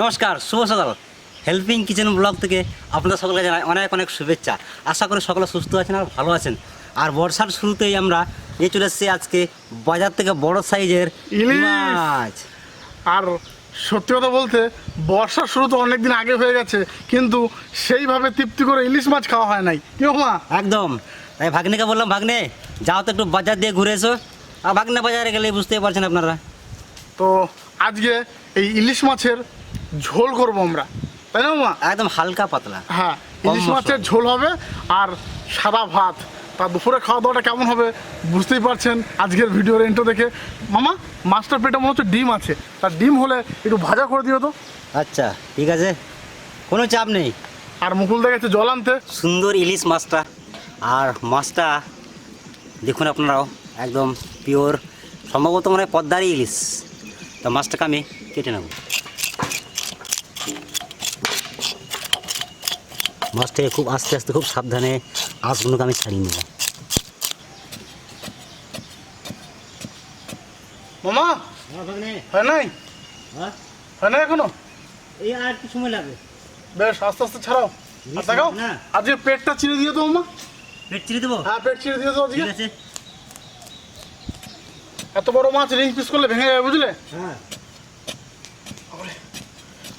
নমস্কার শুভ সকাল। Helping kitchen blog থেকে আপনাদের সকলকে জানাই অনেক অনেক শুভেচ্ছা। আশা করি সকলে সুস্থ আছেন আর ভালো আছেন। আর বর্ষার শুরুতেই আমরা নিয়ে চলে এসেছি আজকে বাজার থেকে বড় সাইজের ইলিশ। মাছ। আর সত্যি কথা বলতে বর্ষার শুরু তো অনেক দিন আগে হয়ে গেছে কিন্তু সেইভাবে তৃপ্তি করে ইলিশ মাছ খাওয়া হয় নাই। কেউ মা? একদম। তাই ভাগ্নেকে বললাম ভাগ্নে যাও তো একটু বাজার দিয়ে ঘুরে এসো। আর ভাগ্নে বাজারে গেলে বুঝতেই পারছেন আপনারা। তো আজকে এই ইলিশ মাছের ঝোল করব আমরা। তাই না মা একদম হালকা পাতলা। হ্যাঁ ইলিশ মাছের ঝোল হবে আর সাদা ভাত। তা দুপুরে খাওয়া দাওয়াটা কেমন হবে বুঝতেই পারছেন আজকের ভিডিওর এন্টো দেখে। মামা মাছটার পেটে মনে হচ্ছে ডিম আছে। তার ডিম হলে একটু ভাজা করে দিও তো। আচ্ছা ঠিক আছে। কোনো চাপ নেই। আর মুকুল দেখেছে জল আনতে। সুন্দর ইলিশ মাছটা। আর মাছটা দেখুন আপনারাও একদম পিওর সম্ভবত মনে হয় পদ্মারই ইলিশ। তো মাছটাকে আমি কেটে নেব। মাছটাকে খুব আস্তে আস্তে খুব সাবধানে আঁশগুলোকে আমি ছাড়িয়ে নেব। মামা হয় নাই? হয়? নাই এখনও? এই আর কি সময় লাগবে বেশ আস্তে আস্তে ছাড়াও। আর দেখাও। না। আজকে পেটটা চিড়ে দিয়ে তো মামা পেট চিড়ে দেবো? হ্যাঁ পেট চিড়ে দিয়ে তো আজকে ঠিক এত বড় মাছ রিং পিস করলে ভেঙে যাবে বুঝলে? হ্যাঁ।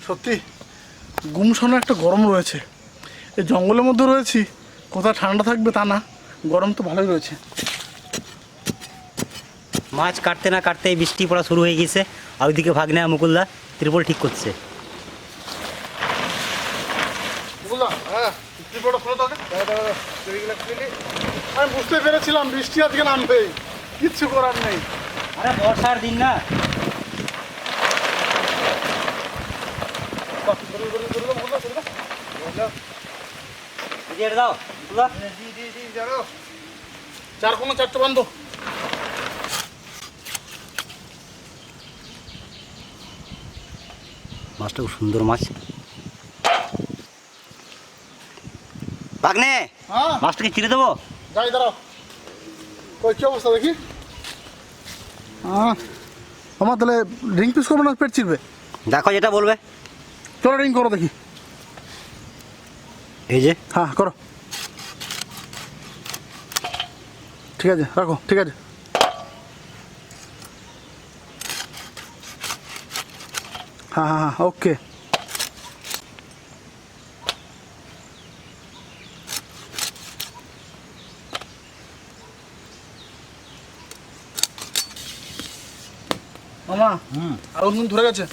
সত্যি গুমসনে একটা গরম রয়েছে। এই জঙ্গলের মধ্যে রয়েছি। কোথায় ঠান্ডা থাকবে তা না। গরম তো ভালোই রয়েছে। মাছ কাটতে না কাটতেই বৃষ্টি পড়া শুরু হয়ে গেছে আর ওইদিকে ভাগ্নে মুকুলদা ত্রিপল ঠিক করছে। হ্যাঁ আমি বুঝতে পেরেছিলাম বৃষ্টি আজকে নামবে কিচ্ছু করার নেই। আরে বর্ষার দিন না। এদিকে দাও। চার কোনো চারটে বান্ধব মাছটা খুব সুন্দর মাছ। ভাগ্নে হ্যাঁ। মাছটাকে চিড়ে দেবো? যাই দাঁড়াও। কই কি অবস্থা দেখি? আমার তাহলে রিং পিস করব না পেট চিরবে? দেখো যেটা বলবে। চলো রিং করো দেখি। এই যে। হ্যাঁ করো। ঠিক আছে রাখো ঠিক আছে। হ্যাঁ হ্যাঁ হ্যাঁ ওকে। মামা হুম। আগুন কিন্তু ধরে গেছে।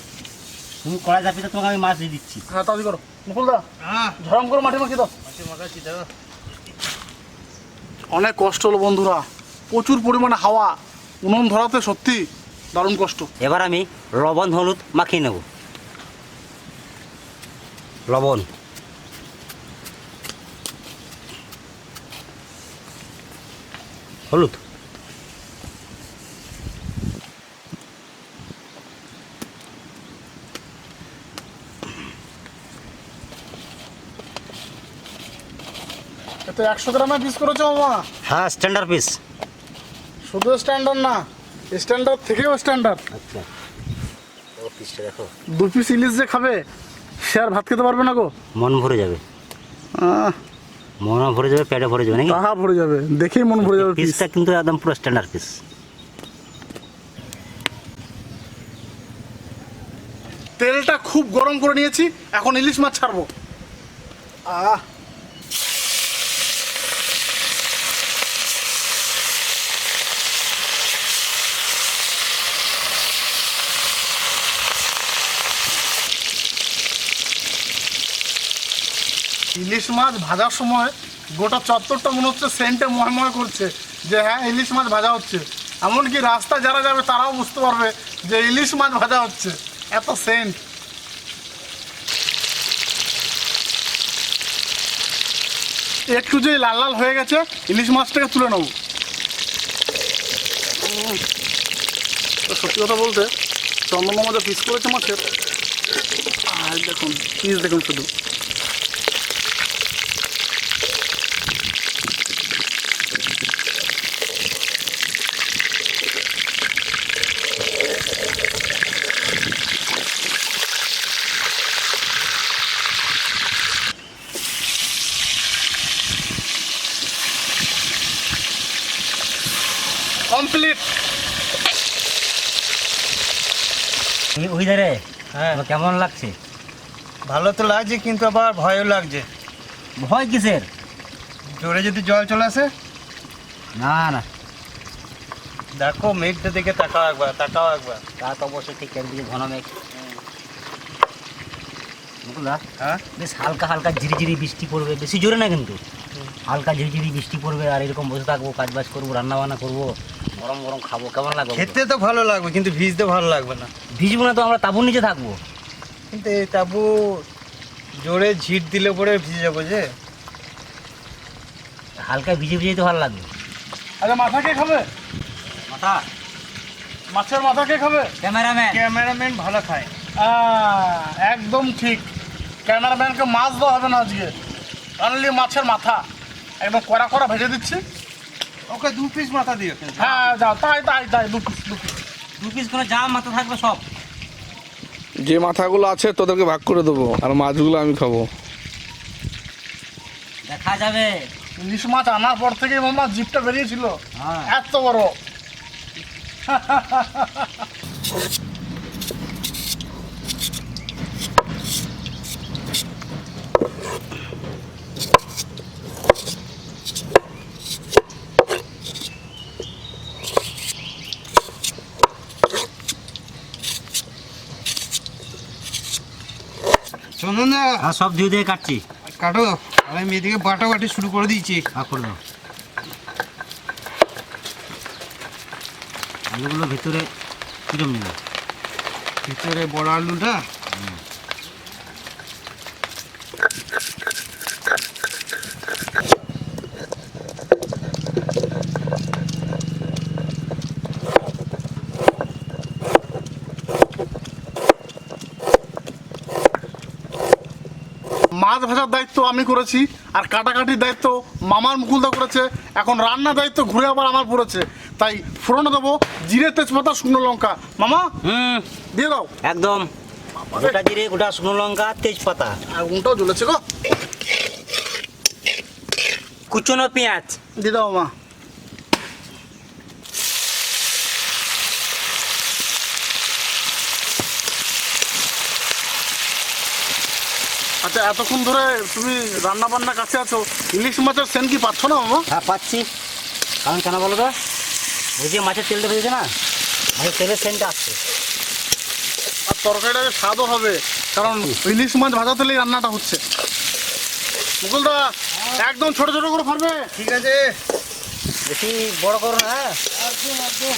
তুমি কড়াই চাপিয়ে তোমাকে আমি মাছ দিয়ে দিচ্ছি। হ্যাঁ তাড়াতাড়ি করো। মুকুলদা ঝরম করো মাঠে মাখিয়ে দাও। অনেক কষ্ট হলো বন্ধুরা প্রচুর পরিমাণে হাওয়া উনুন ধরাতে সত্যি দারুণ কষ্ট। এবার আমি লবণ হলুদ মাখিয়ে নেব। লবণ। হলুদ। এতে একশো গ্রামের পিস করেছ মামা? হ্যাঁ স্ট্যান্ডার্ড পিস শুধু স্ট্যান্ডার্ড না স্ট্যান্ডার্ড থেকেও স্ট্যান্ডার্ড আচ্ছা। ও পিসটা দেখো। দু পিস ইলিশ যে খাবে সে আর ভাত খেতে পারবে না গো। মন ভরে যাবে। আহ, মন ভরে যাবে পেটে ভরে যাবে নাকি? তাহা ভরে যাবে দেখেই মন ভরে যাবে পিস পিসটা কিন্তু একদম পুরো স্ট্যান্ডার্ড পিস তেলটা খুব গরম করে নিয়েছি এখন ইলিশ মাছ ছাড়বো। আহ ইলিশ মাছ ভাজার সময় গোটা চত্বরটা মনে হচ্ছে সেন্টে ময়ময় করছে যে হ্যাঁ ইলিশ মাছ ভাজা হচ্ছে। এমনকি রাস্তা যারা যাবে তারাও বুঝতে পারবে যে ইলিশ মাছ ভাজা হচ্ছে। এত সেন্ট। একটু যে লাল লাল হয়ে গেছে, ইলিশ মাছটাকে তুলে নেব। সত্যি কথা বলতে, চন্দন মামা পিস করেছে মাছের, আর দেখুন, পিস দেখুন শুধু কমপ্লিট এই ওই ধারে হ্যাঁ তোমার কেমন লাগছে? ভালো তো লাগছে কিন্তু আবার ভয়ও লাগছে। ভয় কিসের? জোরে যদি জল চলে আসে? না না। দেখো মেঘটা দিকে তাকাও একবার তাকাও একবার। তা তো অবশ্যই ঠিক একদিকে ঘন মেঘ। মুকুলদা হ্যাঁ? বেশ হালকা হালকা ঝিরিঝিরি বৃষ্টি পড়বে বেশি জোরে না কিন্তু? হালকা ঝিরিঝিরি বৃষ্টি পড়বে আর এরকম বসে থাকব কাজ বাজ করব রান্না বান্না করব গরম গরম খাব কেমন লাগবে? খেতে তো ভালো লাগবে কিন্তু ভিজতে ভালো লাগবে না। ভিজবো না তো আমরা তাবুর নিচে থাকব। কিন্তু এই তাবু জোরে ঝিট দিলে পরে ভিজে যাব যে। হালকা ভিজে ভিজে তো ভালো লাগবে। আচ্ছা মাথা কে খাবে? মাথা। মাছের মাথা কে খাবে? ক্যামেরাম্যান। ক্যামেরাম্যান ভালো খায়। আহ, একদম ঠিক। ক্যামেরাম্যানকে মাছ দেওয়া হবে না আজকে। অনলি মাছের মাথা। একদম কড়া কড়া ভেজে দিচ্ছি। ওকে দু পিস মাথা কিন্তু। হ্যাঁ যাও। তাই তাই তাই দু পিস দু পিস দু পিস করে যা মাথা থাকবে সব। যে মাথাগুলো আছে তোদেরকে ভাগ করে দেবো আর মাছগুলো আমি খাব। দেখা যাবে। ইলিশ মাছ আনার পর থেকে মামা জিপটা বেরিয়েছিল। হ্যাঁ। এত বড় চন্দন দা আর সব ধুয়ে দিয়ে কাটছি। কাটো আর আমি এদিকে বাটা বাটি শুরু করে দিয়েছি। ভাগ করে দাও। আলুগুলো ভিতরে কিরম নিল ভিতরে বড় আলুটা মাছ ভাজার দায়িত্ব আমি করেছি আর কাটাকাটির দায়িত্ব মামার মুকুলদা করেছে। এখন রান্নার দায়িত্ব ঘুরে আবার আমার পড়েছে। তাই ফোড়ন দেবো জিরে তেজপাতা শুকনো লঙ্কা। মামা হুম। দিয়ে দাও। একদম। গোটা জিরে গোটা শুকনো লঙ্কা তেজপাতা। আর উনটাও জ্বলেছে গো। কুচনো পেঁয়াজ। দিয়ে দাও মা আচ্ছা এতক্ষণ ধরে তুমি রান্না বান্না কাছে আছো ইলিশ মাছের সেন কি পাচ্ছ না মামা? হ্যাঁ পাচ্ছি। কারণ কেন বলো তো? ওই যে মাছের তেলটা বেরিয়েছে না? মাছের তেলের সেন্টটা আসছে। আর তরকারিটা স্বাদও হবে কারণ ইলিশ মাছ ভাজা তেলেই রান্নাটা হচ্ছে। মুকুলদা একদম ছোট ছোট করে ফারবে ঠিক আছে। বেশি বড় করো না হ্যাঁ? একদম একদম।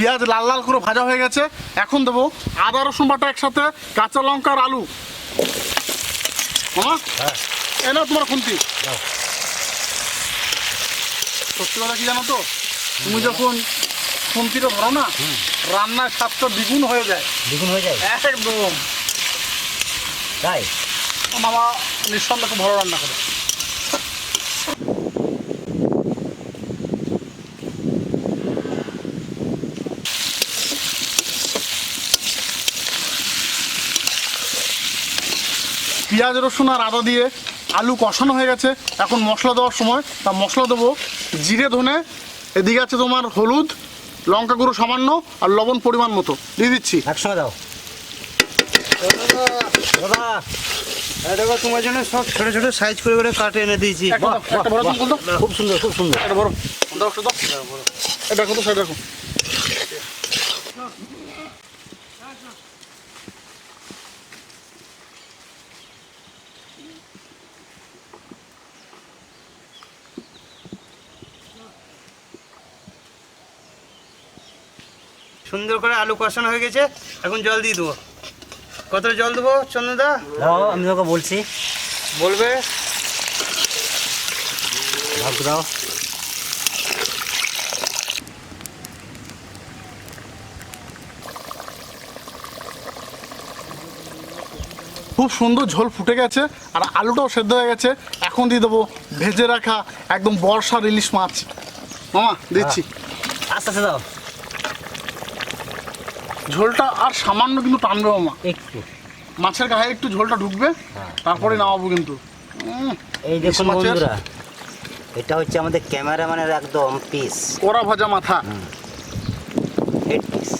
পেঁয়াজ লাল লাল করে ভাজা হয়ে গেছে। এখন দেবো আদা রসুন বাটা একসাথে কাঁচা লঙ্কা আর আলু মামা এ নাও তোমার খুন্তি। সত্যি কথা কি জানো তো? তুমি যখন খুন্তিটা ধরো না রান্নার স্বাদটা দ্বিগুণ হয়ে যায়। দ্বিগুণ হয়ে যায়? একদম। তাই? মামা নিঃসন্দেহে ভালো রান্না করে। পেঁয়াজ রসুন আর আদা দিয়ে আলু কষানো হয়ে গেছে। এখন মশলা দেওয়ার সময় তা মশলা দেবো। জিরে ধনে এদিকে আছে তোমার হলুদ লঙ্কা গুঁড়ো সামান্য আর লবণ পরিমাণ মতো। দিয়ে দিচ্ছি। একসঙ্গে দাও। দাদা তোমার জন্য সব ছোট ছোট সাইজ করে করে কাটে এনে দিয়েছি। খুব সুন্দর খুব সুন্দর। এটা বড় দেখো তো সেটা দেখো সুন্দর করে আলু কষানো হয়ে গেছে। এখন জল দিয়ে দেবো। কতটা জল দেবো চন্দনদা? দাও আমি তোকে বলছি। বলবে? দাও খুব সুন্দর ঝোল ফুটে গেছে আর আলুটাও সেদ্ধ হয়ে গেছে। এখন দিয়ে দেবো ভেজে রাখা একদম বর্ষার ইলিশ মাছ। মামা দিচ্ছি। আস্তে আস্তে দাও। ঝোলটা আর সামান্য কিন্তু টানবে মামা একটু। মাছের গায়ে একটু ঝোলটা ঢুকবে হ্যাঁ। তারপরে নামাবো কিন্তু। এই দেখুন বন্ধুরা এটা হচ্ছে আমাদের ক্যামেরাম্যানের একদম পিস কড়া ভাজা মাথা। হেড পিস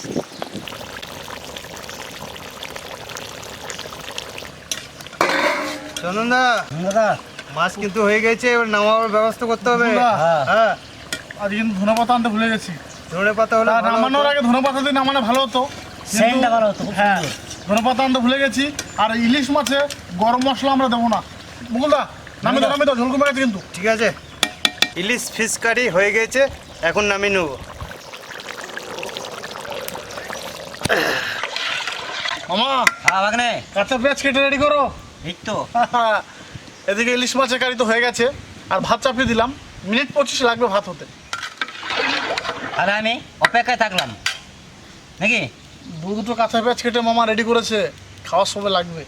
চন্দনদা দাদা মাছ কিন্তু হয়ে গেছে এবার নামাবার ব্যবস্থা করতে হবে। হ্যাঁ। হ্যাঁ। আজ কিন্তু ধনে পাতা আনতে ভুলে গেছি। ধনে পাতা হলে নামানোর আগে ধনে পাতা দিয়ে নামানো ভালো হতো। সেন্টটা ভালো হতো, হ্যাঁ সুন্দর। ধনে পাতা আনতে ভুলে গেছি। আর ইলিশ মাছে গরম মশলা আমরা দেবো না। মুকুলদা নামে দাও নামে দাও ঝোল কমে গেছে কিন্তু। ঠিক আছে। ইলিশ ফিশ কারি হয়ে গেছে এখন নামিয়ে নেব। মামা হ্যাঁ বাগনে। কাঁচা পেঁয়াজ কেটে রেডি করো। এই তো। এদিকে ইলিশ মাছের কারি তো হয়ে গেছে। আর ভাত চাপিয়ে দিলাম। মিনিট পঁচিশ লাগবে ভাত হতে। আর আমি অপেক্ষায় থাকলাম। নাকি? দু দুটো কাঁচা পেঁয়াজ কেটে মামা রেডি করেছে। খাওয়ার সময় লাগবে।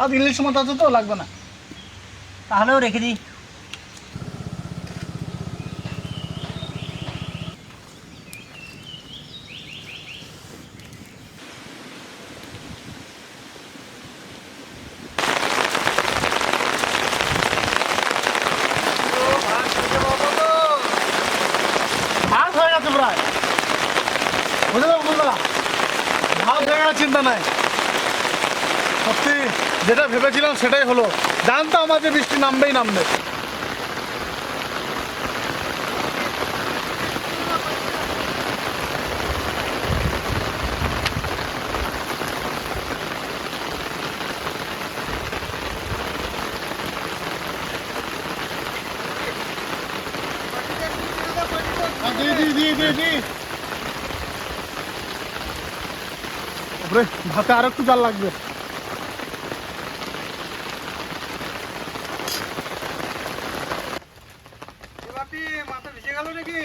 আর ইলিশ মাছ আছে তো লাগবে না। তাহলেও রেখে দিই ভাত হয়ে গেছে প্রায় বুঝলে বন্ধুরা ভাত হয়ে গেছে চিন্তা নাই সত্যি যেটা ভেবেছিলাম সেটাই হলো। জানতাম আজ বৃষ্টি নামবেই নামবে। ভাতে আর একটু জাল লাগবে এ বাপি, মাথা ভিজে গেল নাকি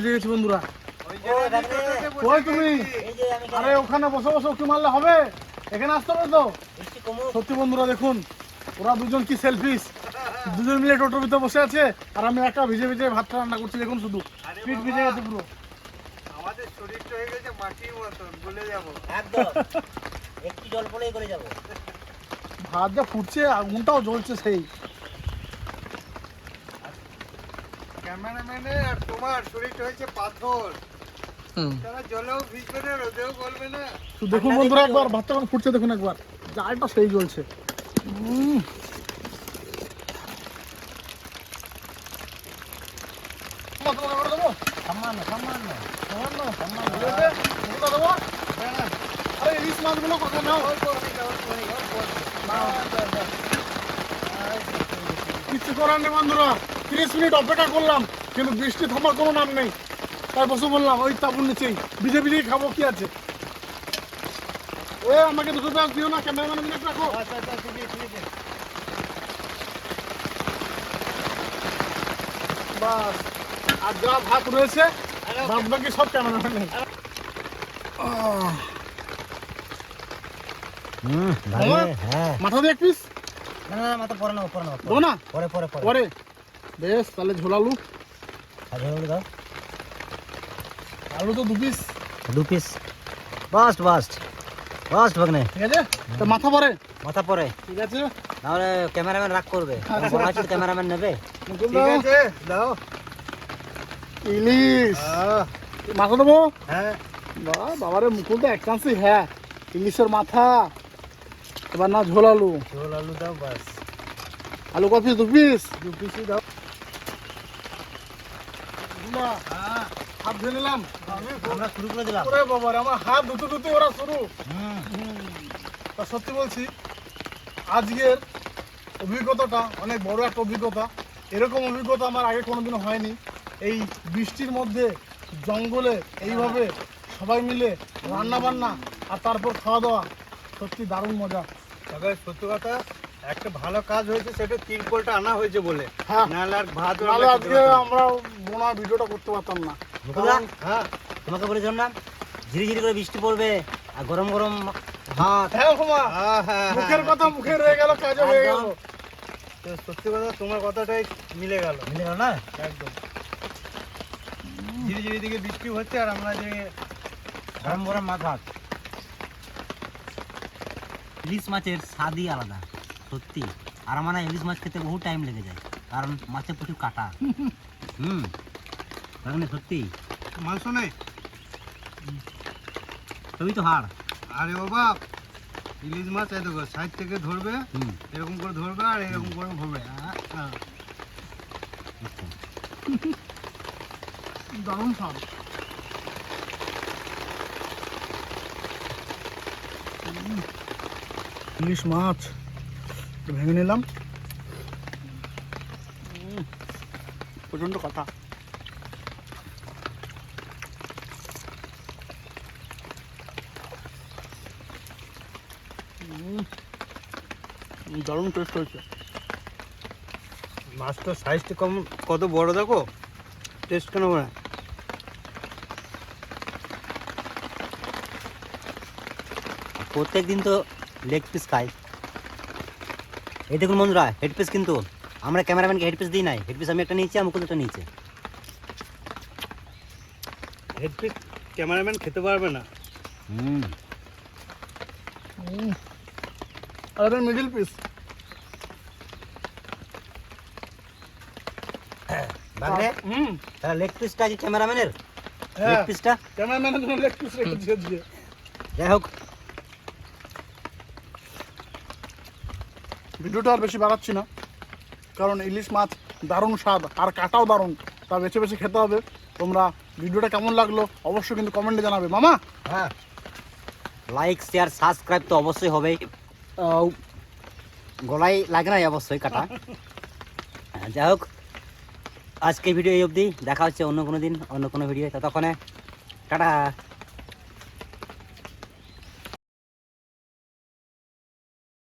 ভিজে গেছি বন্ধুরা। ওই তুমি? আরে ওখানে বসে বসে উঁকি মারলে হবে? এখানে আসতে হবে তো? সত্যি বন্ধুরা দেখুন ওরা দুজন কি সেলফিস দুজন মিলে টোটোর ভিতরে বসে আছে আর আমি একা ভিজে ভিজে ভাতটা রান্না করছি দেখুন শুধু। পিঠ ভিজে গেছে পুরো। আমাদের শরীরটা হয়ে গেছে মাটির মতন বলে যাব। একদম। একটু জল পড়লেই করে যাব। ভাত যা ফুটছে আগুনটাও জ্বলছে সেই। ক্যামেরাম্যানের আর তোমার শরীরটা হয়েছে পাথর। তারা জলেও ভিজবে না রোদেও গলবে না। তো দেখুন বন্ধুরা একবার ভাতটা ফুটছে দেখুন একবার। জালটা সেই জ্বলছে। উম। করে দেবো? সামান্য সামান্য সামান্য বুঝেছে? মুখটা দেবো? আরে ইলিশ মাছগুলো কত নাও? কিচ্ছু করার নেই বন্ধুরা। তিরিশ মিনিট অপেক্ষা করলাম কিন্তু বৃষ্টি থামার কোনো নাম নেই। তাই বসে বললাম ওই তাবুর নিচেই ভিজে ভিজেই খাব কি আছে? এ আমাকে দুটো ব্যাগ দিও না ক্যামেরাম্যান মিনিট রাখো। আচ্ছা আচ্ছা আছে বাস আর যা ভাত রয়েছে বাদ বাকি সব ক্যামেরাম্যান নেই হুম হ্যাঁ। মাথা দিয়ে এক পিস না না মাথা পরে নেব পরে না পরে পরে পরে। পরে? বেশ তাহলে ঝোলালু। দাও। আলু তো দু পিস দু পিস বাস্ট বাস্ট। বাস্ট বাগনে ঠিক আছে? তো মাথা পরে। মাথা পরে। ঠিক আছে। নাহলে ক্যামেরাম্যান রাগ করবে। ক্যামেরাম্যান নেবে। ঠিক আছে দাও। ইলিশ। আহ, মাথা দেবো? হ্যাঁ। বাবারে মুকুল তো এক চান্সই হ্যাঁ। ইলিশের মাথা। এবার না ঝোল আলু ঝোল আলু দাও বাস। আলু ক পিস দু পিস দু পিসই দাও না হ্যাঁ ধুয়ে নিলাম। আমরা শুরু করে দিলাম। ওরে আমার হাত ধুতে ধুতে ওরা শুরু। তা সত্যি বলছি আজকের অভিজ্ঞতাটা অনেক বড় একটা অভিজ্ঞতা। এরকম অভিজ্ঞতা আমার আগে কোনোদিনও হয়নি। এই বৃষ্টির মধ্যে জঙ্গলে এইভাবে সবাই মিলে রান্না বান্না আর তারপর খাওয়া দাওয়া সত্যি দারুণ মজা। তবে সত্যি কথা একটা ভালো কাজ হয়েছে সেটা তিরপলটা আনা হয়েছে বলে। হ্যাঁ। নাহলে আর ভাত। আমরা বোনা ভিডিওটা করতে পারতাম না। হ্যাঁ তোমাকে বলেছিলাম না ঝিরি ঝিরি করে বৃষ্টি পড়বে আর গরম গরম ভাত। হ্যাঁ হুমা। হ্যাঁ, হ্যাঁ, মুখের। কথা মুখে রয়ে গেল কাজে হয়ে গেল। সত্যি কথা তোমার কথাটাই মিলে গেল। মিলে গেল না? একদম। ধীরে ধীরে দিকে বৃষ্টি হচ্ছে আর আমরা যে গরম গরম মাছ ভাত। ইলিশ মাছের স্বাদই আলাদা সত্যি। আর আমার ইলিশ মাছ খেতে বহু টাইম লেগে যায় কারণ মাছে প্রচুর কাটা। হুম। মানে সত্যি? মাংস নেই সবই তো হাড়। আরে বাবা ইলিশ মাছ এই দেখো সাইড থেকে ধরবে হুম। এরকম করে ধরবে আর এরকম করে ধরবে। আচ্ছা। দারুণ উম, ইলিশ মাছ ভেঙে নিলাম। প্রচণ্ড কাটা দারুণ টেস্ট হয়েছে। মাছটার সাইজটা কম কত বড় দেখো? টেস্ট কেন বড় প্রত্যেক দিন তো লেগ পিস খাই। এই দেখুন বন্ধুরা হেড পিস কিন্তু। আমরা ক্যামেরাম্যানকে হেড পিস দিই নাই। হেড পিস আমি একটা নিয়েছি আর মুকুল নিয়েছি। নিয়েছে হেডপিক ক্যামেরাম্যান খেতে পারবে না। হুম। আর মিডিল পিস বাগরে হুম। লেগ পিসটা আছে ক্যামেরাম্যানের লেগ পিসটা ক্যামেরাম্যানের জন্য লেগ পিস রেখে দিয়ে দিয়ে যাই হোক। ভিডিওটা আর বেশি বাড়াচ্ছি না কারণ ইলিশ মাছ দারুণ স্বাদ আর কাটাও দারুণ। তা বেছে বেছে খেতে হবে। তোমরা ভিডিওটা কেমন লাগল অবশ্যই কিন্তু কমেন্টে জানাবে। মামা? হ্যাঁ। লাইক শেয়ার সাবস্ক্রাইব তো অবশ্যই হবেই। আহ, গলায় লাগে নাই অবশ্যই কাটা। হ্যাঁ, যাই হোক আজকের ভিডিও এই অবধি। দেখা হচ্ছে অন্য কোনো দিন অন্য কোনো ভিডিও ততক্ষণে টাটা।